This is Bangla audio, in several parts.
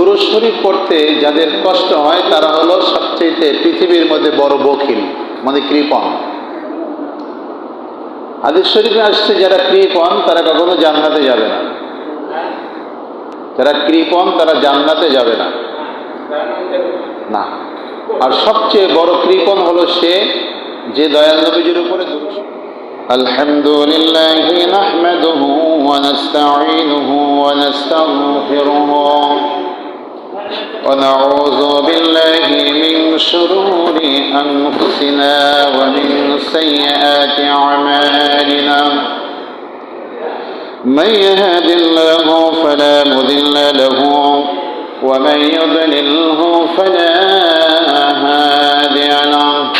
দুরুদ শরীফ পড়তে যাদের কষ্ট হয় তারা হলো সবচেয়ে পৃথিবীর মধ্যে বড় বখিল মানে কৃপণ হাদিস শরীফে আসছে যারা কৃপণ তারা কখনো জান্নাতে যাবে না যারা কৃপণ তারা জান্নাতে যাবে না না আর সবচেয়ে বড় কৃপণ হলো সে যে দয়াল নবীজির উপরে দুরূদ الحمد لله نحمده ونستعينه ونستغفره ونعوذ بالله من شرور أنفسنا ومن سيئات أعمالنا. من يهد الله فلا مضل له ومن يضلله فلا هادي له.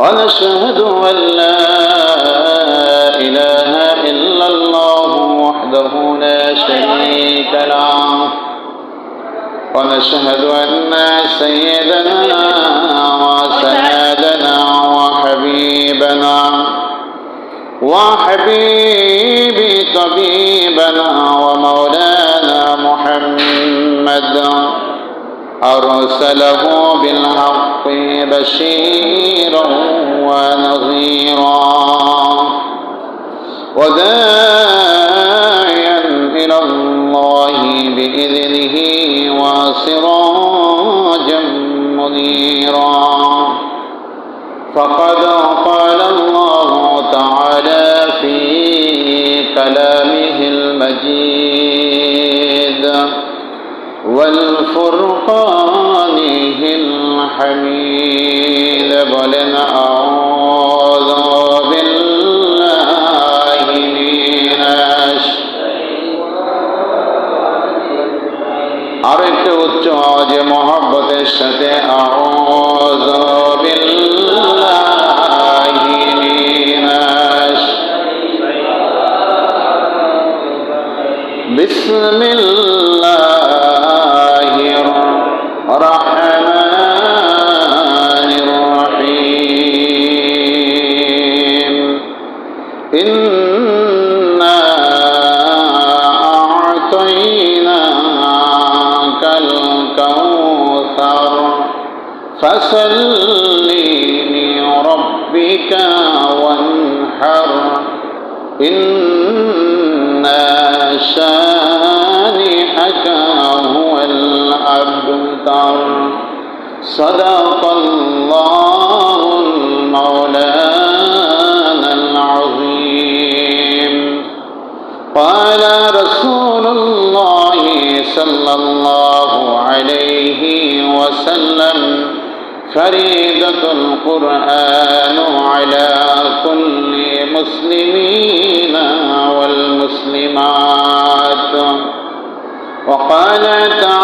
ونشهد أن لا إله إلا الله وحده لا شريك له. ونشهد أن سيدنا وسندنا وحبيبنا وحبيبي طبيبنا ومولانا محمد أرسله بالحق بشيرا ونظيرا وداعيا وسراجا منيرا. فقد قال الله تعالى في كلامه المجيد والفرقانه الحميد بلن أعوذ صدق الله المولانا العظيم. قال رسول الله صلى الله عليه وسلم فريدة القرآن على كل مسلمين والمسلمات. وقال تعالى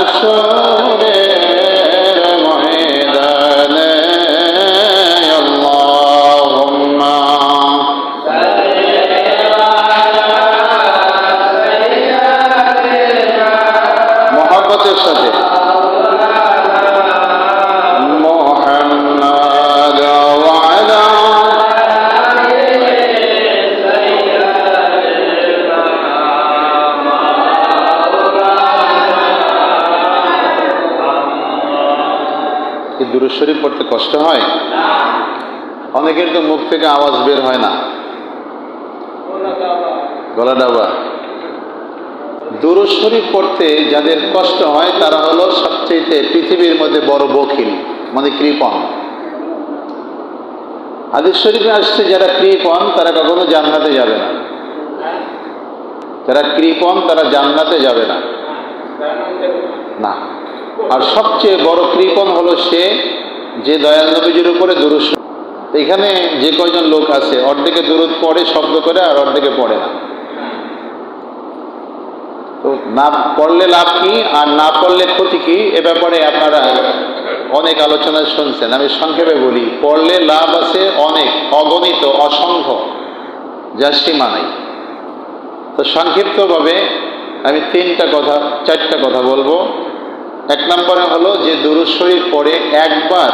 জাহাসরে শরীফ পড়তে কষ্ট হয়? অনেকের তো মুখ থেকে আওয়াজ বের হয় না। গলা ডাবা দুরুদ শরীফ পড়তে যাদের কষ্ট হয়, তারা হলো সবচেয়ে পৃথিবীর মধ্যে বড় বখিল মানে কৃপণ। হাদিস শরীফে আসছে, যারা কৃপণ, তারা কখনো জান্নাতে যাবে না। যারা কৃপণ, তারা জান্নাতে যাবে না। না। আর সবচেয়ে বড় কৃপণ হলো সে যে দয়াল নবীজির উপরে দুরুদ। এখানে যে কয়জন লোক আছে, অর্ধেকে দূরত পড়ে, শব্দ করে, আর অর্ধেকে পড়ে না। তো না পড়লে লাভ কি, আর না পড়লে ক্ষতি কি, এ ব্যাপারে আপনারা অনেক আলোচনা শুনছেন। আমি সংক্ষেপে বলি, পড়লে লাভ আছে অনেক, অগণিত, অসংখ্য, যা সীমা নাই। তো সংক্ষিপ্তভাবে আমি তিনটা কথা, চারটা কথা বলব। এক নম্বরে হলো যে দুরুদ শরীফ পড়ে একবার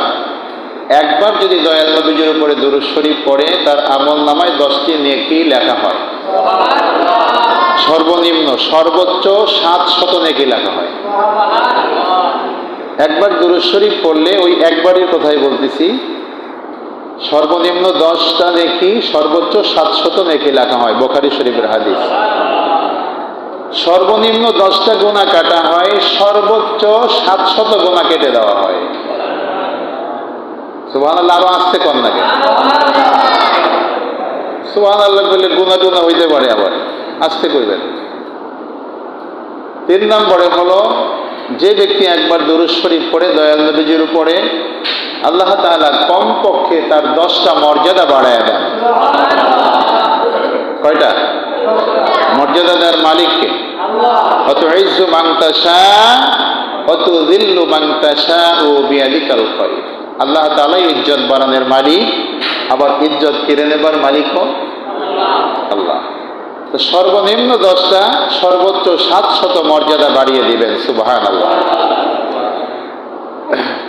একবার যদি দয়াল নবীজির উপরে শরীফ পড়ে, তার আমল নামায় দশটি নেকি লেখা হয়। সর্বনিম্ন, সর্বোচ্চ সাত শত নেকি লেখা হয়। একবার শরীফ পড়লে, ওই একবারের কথাই বলতেছি, সর্বনিম্ন দশটা নেকি, সর্বোচ্চ সাত সাতশত নেকি লেখা হয়, বোখারি শরীফের হাদিস। সর্বনিম্ন দশটা গোনা কাটা হয়, সর্বোচ্চ সাতশত গোনা কেটে দেওয়া হয়। সুবাহ আল্লাহ আরও আসতে কম না কেন সুবাহ আল্লাহ বললে গুনা টুনা হইতে পারে আবার, আসতে করবেন তিন নম্বরে হলো, যে ব্যক্তি একবার দুরুদ শরীফ পড়ে, দয়াল নবীজির উপরে, আল্লাহ তাআলা কমপক্ষে তার দশটা মর্যাদা বাড়ায় দেন। কয়টা? মর্যাদা দেওয়ার মালিককে। অত ইজ্জু মাংতাসা অত দিল্লু মাংতাসা ও বিয়ালিকাল খয় আল্লাহ তাআলা ইজ্জত বাড়ানোর মালিক, আবার ইজ্জত কেড়ে নেবার মালিকও আল্লাহ। তো সর্বনিম্ন দশটা, সর্বোচ্চ সাতশত মর্যাদা বাড়িয়ে দিবেন সুবাহান আল্লাহ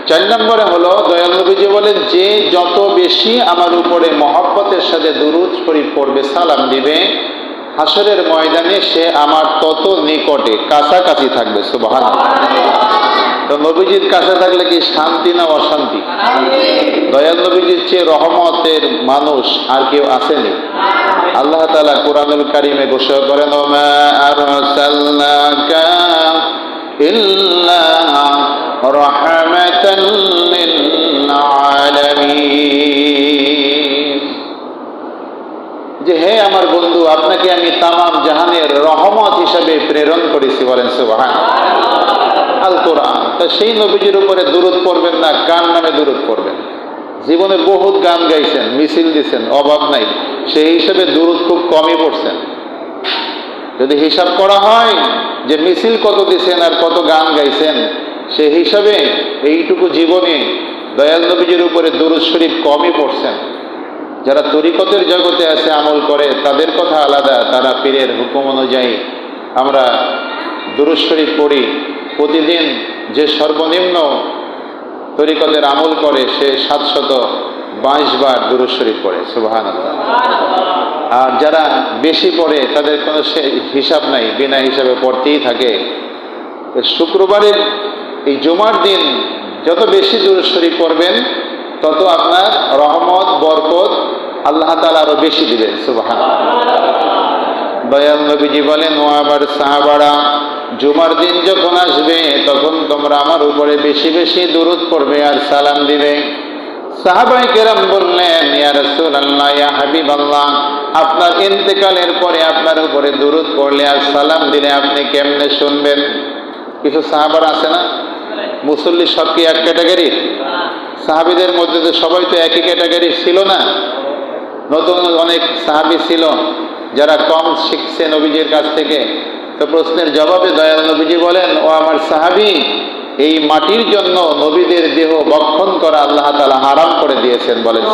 চার নম্বরে হলো, দয়াল নবীজি বলেন, যে যত বেশি আমার উপরে মহব্বতের সাথে দুরুদ শরীফ পড়বে, সালাম দিবে হাসরের ময়দানে সে আমার তত নিকটে কাছাকাছি থাকবে সুবাহান তো নবীজির কাছে থাকলে কি শান্তি না অশান্তি? দয়াল নবীজির চেয়ে রহমতের মানুষ আর কেউ আসেনি। আল্লাহ তালা কোরআনুল কারিমে ঘোষণা করেন ইল্লা লিল আলামিন। যে, হে আমার বন্ধু, আপনাকে আমি তামাম জাহানের রহমত হিসাবে প্রেরণ করেছি, বলেন সুবাহান আল কোরআন তা সেই নবীজির উপরে দূরত পড়বেন না কার নামে দূরত পড়বেন। জীবনে বহুত গান গাইছেন, মিছিল দিছেন, অভাব নাই। সেই হিসাবে দূরত খুব কমই পড়ছেন। যদি হিসাব করা হয় যে মিছিল কত দিছেন আর কত গান গাইছেন, সে হিসাবে এইটুকু জীবনে দয়াল নবীজির উপরে দুরুদ শরীফ কমই পড়ছেন। যারা তরিকতের জগতে আছে, আমল করে, তাদের কথা আলাদা, তারা পীরের হুকুম অনুযায়ী আমরা দুরুদ পড়ি। প্রতিদিন যে সর্বনিম্ন তরিকতের আমল করে, সে সাতশত বাইশ বার দুরুদ পড়ে সুবাহান আর যারা বেশি পড়ে, তাদের কোনো সে হিসাব নাই, বিনা হিসাবে পড়তেই থাকে। শুক্রবারের এই জুমার দিন যত বেশি দুরুদ শরীফ পড়বেন, তত আপনার রহমত, বরকত আল্লাহ তালা আরও বেশি দিবেন সুবাহান দয়াল নবীজি বলেন, ও আমার সাহাবাড়া জুমার দিন যখন আসবে, তখন তোমরা আমার উপরে বেশি বেশি দূরত পড়বে আর সালাম দিবে। সাহাবাই কেরাম বললেন, ইয়া রাসূলুল্লাহ, ইয়া হাবিবাল্লাহ, আপনার ইন্তেকালের পরে আপনার উপরে দূরত পড়লে আর সালাম দিলে আপনি কেমনে শুনবেন? কিছু সাহাবার আছে না? মুসল্লি সব কি এক ক্যাটাগরির? সাহাবিদের মধ্যে তো সবাই তো একই ক্যাটাগরির ছিল না। নতুন অনেক সাহাবি ছিল, যারা কম শিখছে নবীজির কাছ থেকে। তো প্রশ্নের জবাবে দয়াল নবীজি বলেন, ও আমার সাহাবি, এই মাটির জন্য নবীদের দেহ বক্ষণ করা আল্লাহ তালা হারাম করে দিয়েছেন, বলেন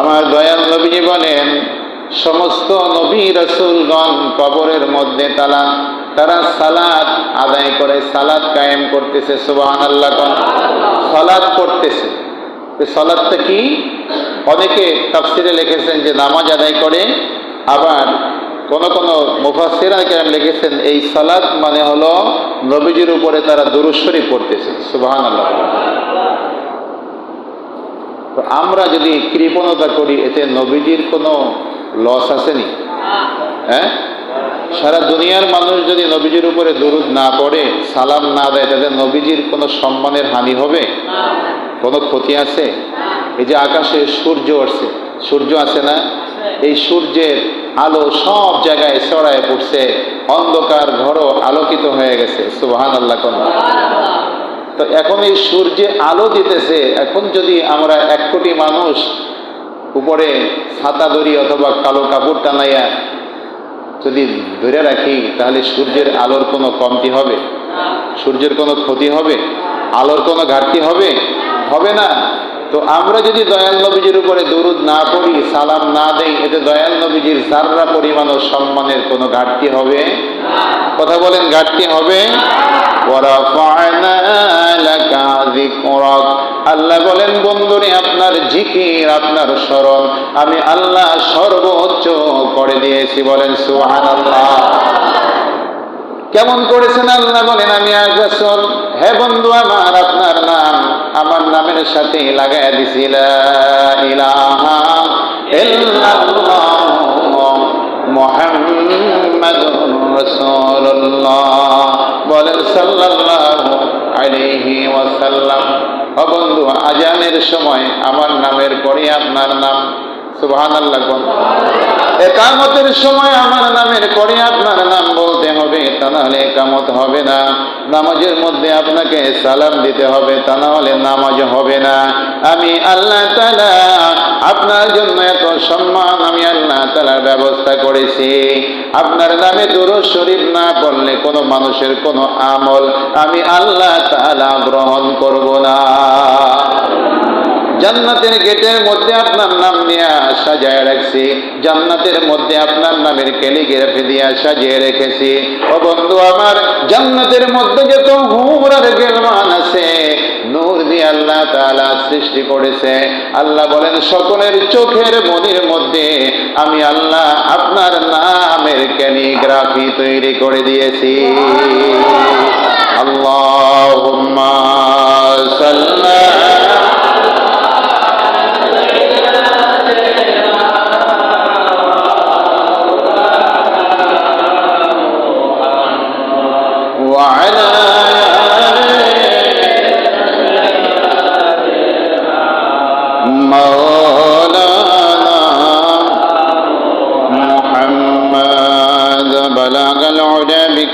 আমার দয়াল নবীজি বলেন, সমস্ত নবী রসুলগণ কবরের মধ্যে তালা তারা সালাদ আদায় করে সালাদ কায়েম করতেছে সুবাহান আল্লাহ সালাদ করতেছে সলাদটা কি? অনেকে তাফসিরে লিখেছেন যে নামাজ আদায় করে আবার কোন কোন মুফাসিরা কেরাম লিখেছেন এই সালাত মানে হলো নবীজির উপরে তারা দুরুশ্বরী পড়তেছে। সুবাহান আল্লাহ তো আমরা যদি কৃপণতা করি, এতে নবীজির কোনো লস আসেনি? হ্যাঁ? সারা দুনিয়ার মানুষ যদি নবীজির উপরে দুরুদ না পড়ে, সালাম না দেয়, তাদের নবীজির কোনো সম্মানের হানি হবে? কোনো ক্ষতি আছে? এই যে আকাশে সূর্য আসছে সূর্য আছে না? এই সূর্যের আলো সব জায়গায় ছড়ায় পড়ছে অন্ধকার ঘরও আলোকিত হয়ে গেছে সুবাহান আল্লাহ কোন তো এখন এই সূর্যে আলো দিতেছে এখন যদি আমরা এক কোটি মানুষ উপরে ছাতা দড়ি অথবা কালো কাপড় টানাইয়া যদি ধরে রাখি তাহলে সূর্যের আলোর কোনো কমতি হবে? সূর্যের কোনো ক্ষতি হবে? আলোর কোনো ঘাটতি হবে? হবে না। তো আমরা যদি দয়াল নবীজির উপরে দরুদ না পড়ি, সালাম না দেই, এতে দয়াল নবীজির যাররা পরিমাণ ও সম্মানের কোনো ঘাটতি হবে? কথা বলেন, ঘাটতি হবে? আল্লাহ বলেন, বন্ধুরে, আপনার জিকির, আপনার স্মরণ আমি আল্লাহ সর্বোচ্চ করে দিয়েছি। বলেন সুহান আল্লাহ কেমন করেছেন আল্লাহ বলেন, আমি আগ্রাসন হে বন্ধু আমার, আপনার নাম আমার নামের সাথে লাগাই দিছিল বলেন, সাল্লাল্লাহু ওয়াসাল্লাম। বন্ধু, আজানের সময় আমার নামের পরে আপনার নাম একামতের সময় আমার নামের পরে আপনার নাম বলতে হবে, তা নাহলে একামত হবে না। নামাজের মধ্যে আপনাকে সালাম দিতে হবে, তা নাহলে নামাজ হবে না। আমি আল্লাহ তালা আপনার জন্য এত সম্মান, আমি আল্লাহ তালার ব্যবস্থা করেছি। আপনার নামে দুরু শরীফ না পড়লে কোনো মানুষের কোনো আমল আমি আল্লাহ তালা গ্রহণ করব না। জান্নাতের গেটের মধ্যে আপনার নাম নিয়ে সাজায় রাখছি। জান্নাতের মধ্যে আপনার নামের ক্যালিগ্রাফি দিয়া সাজিয়ে রেখেছি। ও বন্ধু আমার জান্নাতের মধ্যে যত হুর আর গেলমান আছে নূর দিয়ে আল্লাহ তালা সৃষ্টি করেছে। আল্লাহ বলেন সকলের চোখের মনির মধ্যে আমি আল্লাহ আপনার নামের ক্যালিগ্রাফি তৈরি করে দিয়েছি। আল্লাহুম্মা সাল্লা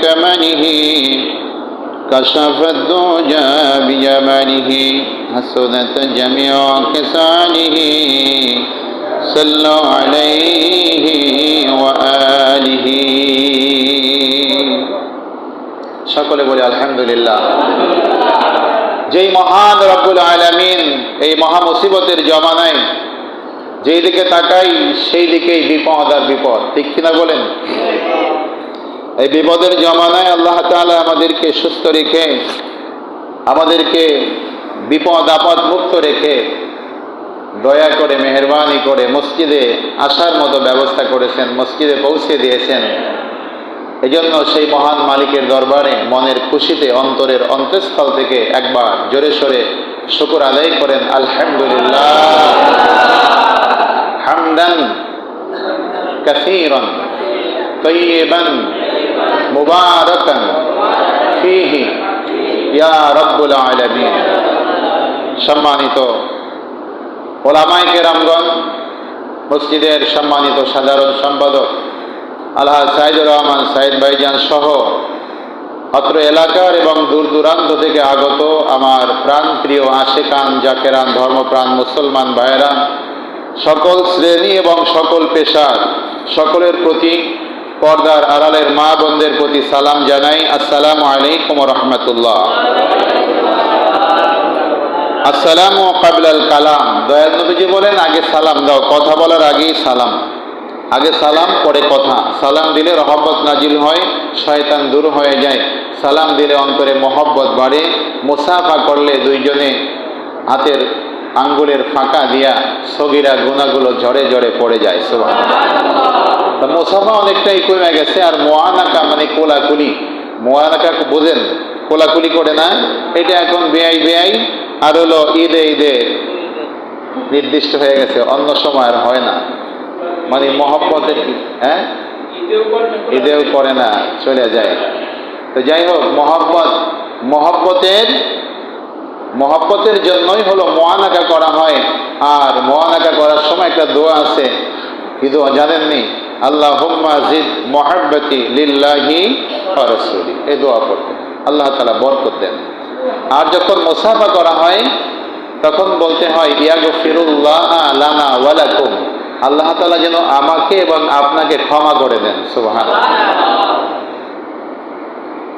العلا بكمله كشف الدجى بجماله حسنت جميع كسانه صلوا عليه وآله সকলে বলি আলহামদুলিল্লাহ যেই মহান রব্বুল আলামিন এই মহা মুসিবতের জমানায় যেই দিকে তাকাই সেই দিকেই বিপদ আর বিপদ ঠিক কিনা বলেন এই বিপদের জমানায় আল্লাহ তাআলা আমাদেরকে সুস্থ রেখে, আমাদেরকে বিপদ, আপদ মুক্ত রেখে দয়া করে, মেহরবানি করে মসজিদে আসার মতো ব্যবস্থা করেছেন, মসজিদে পৌঁছে দিয়েছেন। এজন্য সেই মহান মালিকের দরবারে মনের খুশিতে, অন্তরের অন্তঃস্থল থেকে একবার জোরে সোরে শুকুর আদায় করেন, আলহামদুলিল্লাহ। হামদান তৈয়বান মুবারাকান ফীহি, ইয়া রাব্বুল সম্মানিত ওলামায়ে কেরামগণ, মসজিদের সম্মানিত সাধারণ সম্পাদক আল্লাহ সাইদুর রহমান, সাইদ ভাইজান সহ অত্র এলাকার এবং দূর দূরান্ত থেকে আগত আমার প্রাণ প্রিয় আশেকান, জাকেরান, ধর্মপ্রাণ মুসলমান ভাইয়েরা, সকল শ্রেণি এবং সকল পেশার, সকলের প্রতি পর্দার আড়ালের মা বোনদের প্রতি সালাম জানাই। আসসালামু আলাইকুম রহমতুল্লাহ। আসসালাম কাবিলাল কালাম। দয়াল নবীজি বলেন, আগে সালাম দাও। কথা বলার আগেই সালাম। আগে সালাম, পরে কথা। সালাম দিলে রহব্বত নাজিল হয়, শয়তান দূর হয়ে যায়। সালাম দিলে অন্তরে মহব্বত বাড়ে। মুসাফা করলে দুইজনে হাতের আঙ্গুলের ফাঁকা দিয়া সগিরা গুণাগুলো ঝরে ঝরে পড়ে যায়। সুবহানাল্লাহ। তা মোসাফা অনেকটাই কমে গেছে আর মোয়ানাকা মানে কোলাকুলি। মোয়ানাকা বোঝেন কোলাকুলি করে না এটা এখন বেআই বেআই আর হলো ঈদে ঈদে নির্দিষ্ট হয়ে গেছে অন্য সময় আর হয় না। মানে মহব্বতের কি? হ্যাঁ? ঈদেও করে না চলে যায়। তো যাই হোক মহব্বত মহব্বতের মহব্বতের জন্যই হলো মহানাকা করা হয়। আর মহানাকা করার সময় একটা দোয়া আছে। কি দোয়া জানেননি? আল্লাহ তাআলা বরকত দেন। আর যখন করা হয়, তখন বলতে হয় ওয়া আল্লাহ তাআলা যেন আমাকে এবং আপনাকে ক্ষমা করে দেন, সুবহানাল্লাহ।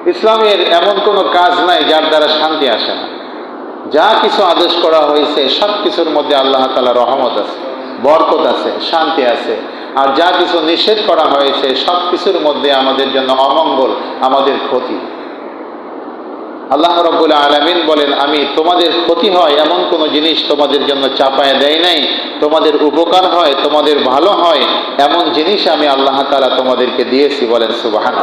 ইসলামের এমন কোনো কাজ নাই যার দ্বারা শান্তি আসে না। যা কিছু আদেশ করা হয়েছে সব কিছুর মধ্যে আল্লাহ তালা রহমত আছে, বরকত আছে, শান্তি আছে। আর যা কিছু নিষেধ করা হয়েছে সব কিছুর মধ্যে আমাদের জন্য অমঙ্গল, আমাদের ক্ষতি। আল্লাহ রব্বুল আলমিন বলেন, আমি তোমাদের ক্ষতি হয় এমন কোনো জিনিস তোমাদের জন্য চাপায় দেয় নাই, তোমাদের উপকার হয়, তোমাদের ভালো হয়, এমন জিনিস আমি আল্লাহ তালা তোমাদেরকে দিয়েছি। বলেন সুবাহান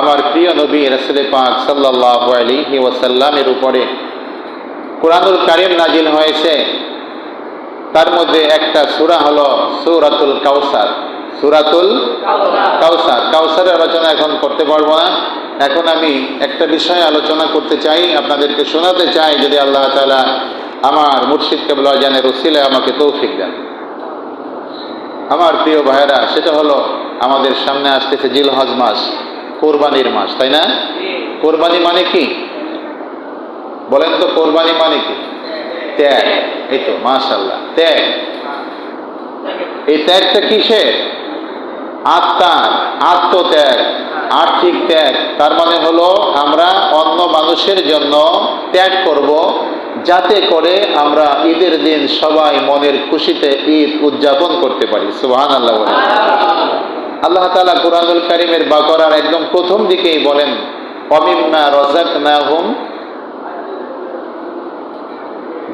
আমার প্রিয় নবী রসুল পাক সাল্লাহ আলিহি ওয়াসাল্লামের উপরে কোরআনুল কারিম নাজিল হয়েছে। তার মধ্যে একটা সুরা হলো সুরাতুল কাউসার সুরাতুল কাউসার কাউসারের আলোচনা এখন করতে পারব না। এখন আমি একটা বিষয়ে আলোচনা করতে চাই আপনাদেরকে শোনাতে চাই যদি আল্লাহ তালা আমার মুর্শিদ কেবল জানের উসিলে আমাকে তৌফিক দেন। আমার প্রিয় ভাইয়েরা সেটা হলো আমাদের সামনে আসতেছে জিল হজ মাস কোরবানির মাস তাই না? কোরবানি মানে কি? বলেন তো কোরবানি মানে কি? ত্যাগ। এই তো মাশাল্লাহ ত্যাগ। এই ত্যাগটা কিসের? আত্মার, আত্মত্যাগ, আর্থিক ত্যাগ। তার মানে হলো আমরা অন্য মানুষের জন্য ত্যাগ করব, যাতে করে আমরা ঈদের দিন সবাই মনের খুশিতে ঈদ উদযাপন করতে পারি। সুবাহান আল্লাহ আল্লাহ তালা কুরআনুল কারিমের বাকরার একদম প্রথম দিকেই বলেন, অমিম্মা রজাক না হুম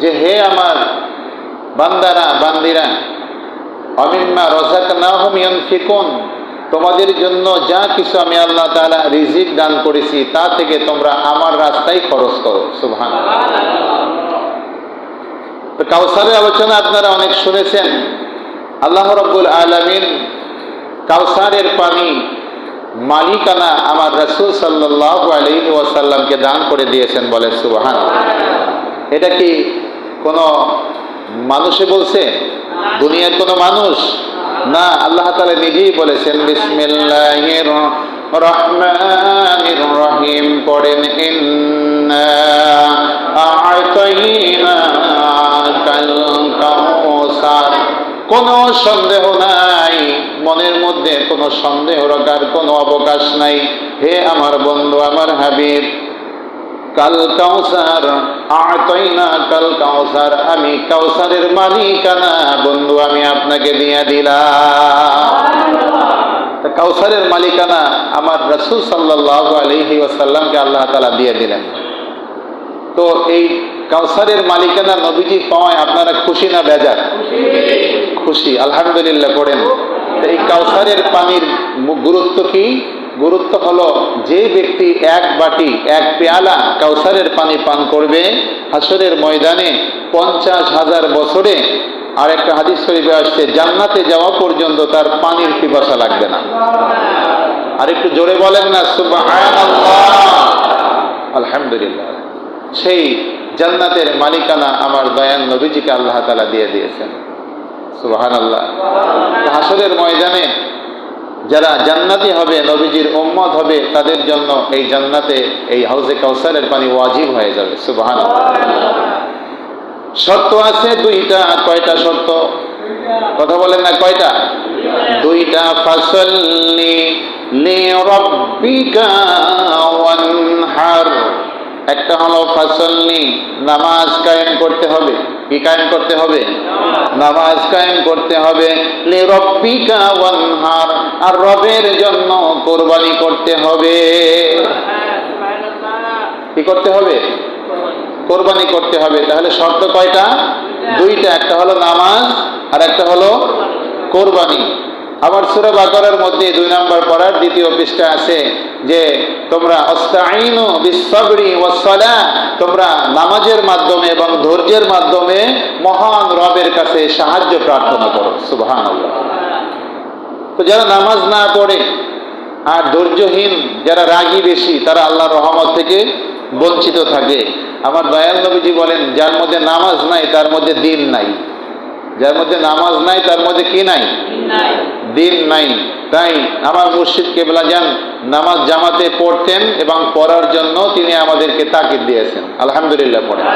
যে হে আমার বান্দারা, বান্দিরা, অমিম্মা রজাক না হুম ফিকুন তোমাদের জন্য যা কিছু আমি আল্লাহ তালা রিজিক দান করেছি, তা থেকে তোমরা আমার রাস্তায় খরচ করো। সুবহান তো কাউসারের আলোচনা আপনারা অনেক শুনেছেন। আল্লাহ রব্বুল আলমিন কাউসারের পানি মালিকানা আমার রসুল সাল্লাহ আলী ওয়াসাল্লামকে দান করে দিয়েছেন বলে সুবাহান এটা কি কোনো মানুষে বলছে, দুনিয়ার কোনো মানুষ? না, আল্লাহ তালা নিজেই বলেছেন বিসমিল্লাহির রহমানির রহিম পড়েন কোনো সন্দেহ নাই, মনের মধ্যে কোনো সন্দেহ রাখার কোনো অবকাশ নাই। হে আমার বন্ধু, আমার হাবিব কাল কাউসার, আতইনা কাল কাউসার, আমি কাউসারের মালিকানা, বন্ধু, আমি আপনাকে দিয়ে দিলাম। কাউসারের মালিকানা আমার রসুল সাল্লাহ আলহি ওসাল্লামকে আল্লাহ তালা দিয়ে দিলেন। তো এই কাউসারের মালিকানা নবীজি পাওয়ায় আপনারা খুশি না বেজার? খুশি। আলহামদুলিল্লাহ করেন এই কাউসারের পানির গুরুত্ব কি? গুরুত্ব হলো যে ব্যক্তি এক বাটি এক পেয়ালা কাউসারের পানি পান করবে হাসরের ময়দানে পঞ্চাশ হাজার বছরে আর একটা হাদিস শরীফে আসছে জান্নাতে যাওয়া পর্যন্ত তার পানির পিপাসা লাগবে না। আর একটু জোরে বলেন না আলহামদুলিল্লাহ। সেই জান্নাতের মালিকানা আমার দয়ান নবীজিকে আল্লাহ তালা দিয়ে দিয়েছেন। সুবাহান আল্লাহ হাসরের ময়দানে যারা জান্নাতি হবে, নবীজির উম্মত হবে, তাদের জন্য এই জান্নাতে, এই হাউজে কাউসারের পানি ওয়াজিব হয়ে যাবে। সুবাহান শর্ত আছে, দুইটা, কয়টা শর্ত? কথা বলেন না, কয়টা? দুইটা, ফাসল্লি লি রব্বিকা ওয়ানহার। একটা হলো ফাসল্লি নামাজ কায়েম করতে হবে। কি কায়েম করতে হবে? নামাজ কায়েম করতে হবে। রব্বিকা ওয়ানহার, আর রবের জন্য কোরবানি করতে হবে। কি করতে হবে? কোরবানি করতে হবে। তাহলে শর্ত কয়টা? দুইটা, একটা হলো নামাজ, আর একটা হলো কোরবানি। আবার সুরা বাকরার মধ্যে দুই নম্বর পড়ার দ্বিতীয় পৃষ্ঠা আছে। যে তোমরা অস্তাইনু বিসবরি ওয়াসসালা তোমরা নামাজের মাধ্যমে এবং ধৈর্যের মাধ্যমে মহান রবের কাছে সাহায্য প্রার্থনা করো। সুবহানাল্লাহ। তো যারা নামাজ না পড়ে আর ধৈর্যহীন, যারা রাগী বেশি, তারা আল্লাহর রহমত থেকে বঞ্চিত থাকে। আমার দয়াল নবীজি বলেন, যার মধ্যে নামাজ নাই, তার মধ্যে দিন নাই। যার মধ্যে নামাজ নাই তার মধ্যে কি নাই? দিন নাই। তাই আমার মুর্শিদ কেবলা যান নামাজ জামাতে পড়তেন এবং পড়ার জন্য তিনি আমাদেরকে তাকিদ দিয়েছেন। আলহামদুলিল্লাহ পড়েন।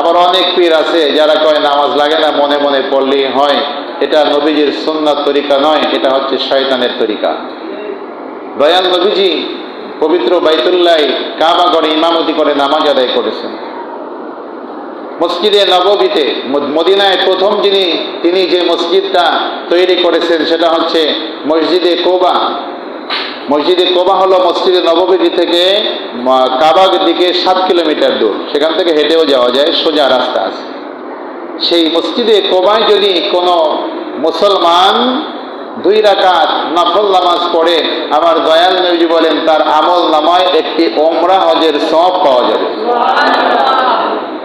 আবার অনেক পীর আছে যারা কয় নামাজ লাগে না মনে মনে পড়লেই হয়। এটা নবীজির সুন্নাত তরিকা নয় এটা হচ্ছে শয়তানের তরিকা। দয়াল নবীজি পবিত্র বাইতুল্লাহ কাবা করে ইমামতি করে নামাজ আদায় করেছেন। মসজিদে নববীতে ম- মদিনায় প্রথম যিনি, তিনি যে মসজিদটা তৈরি করেছেন সেটা হচ্ছে মসজিদে কোবা। মসজিদে কোবা হলো মসজিদে নববীতি থেকে কাবার দিকে সাত কিলোমিটার দূর। সেখান থেকে হেঁটেও যাওয়া যায়, সোজা রাস্তা আছে। সেই মসজিদে কোবায় যদি কোনো মুসলমান দুই রাকাত নফল নামাজ পড়ে, আমার দয়াল নবীজি বলেন, তার আমল নামায় একটি ওমরা হজের সব পাওয়া যাবে।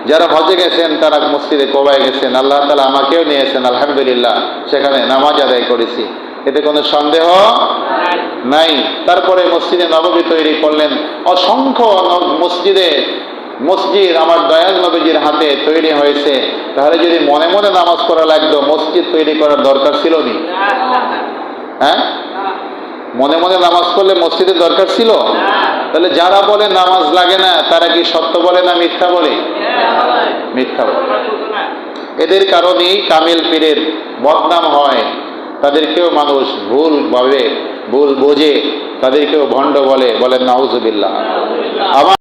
যারা হজে গেছেন, তারা মসজিদে কোবায় গেছেন, আল্লাহ তালা আমাকেও নিয়েছেন, আলহামদুলিল্লাহ, সেখানে নামাজ আদায় করেছি। এতে কোনো সন্দেহ নাই। তারপরে মসজিদে নববী তৈরি করলেন। অসংখ্য মসজিদে, মসজিদ আমার দয়াল নবীজির হাতে তৈরি হয়েছে। তাহলে যদি মনে মনে নামাজ পড়া লাগতো, মসজিদ তৈরি করার দরকার ছিল নি? হ্যাঁ? মনে মনে নামাজ পড়লে মসজিদের দরকার ছিল? তাহলে যারা বলে নামাজ লাগে না, তারা কি সত্য বলে না মিথ্যা বলে? মিথ্যা বলে। এদের কারণেই কামিল পীরের বদনাম হয়। তাদেরকেও মানুষ ভুল ভাবে, ভুল বোঝে, তাদেরকেও ভণ্ড বলে বলেন নাউজুবিল্লাহ। আমার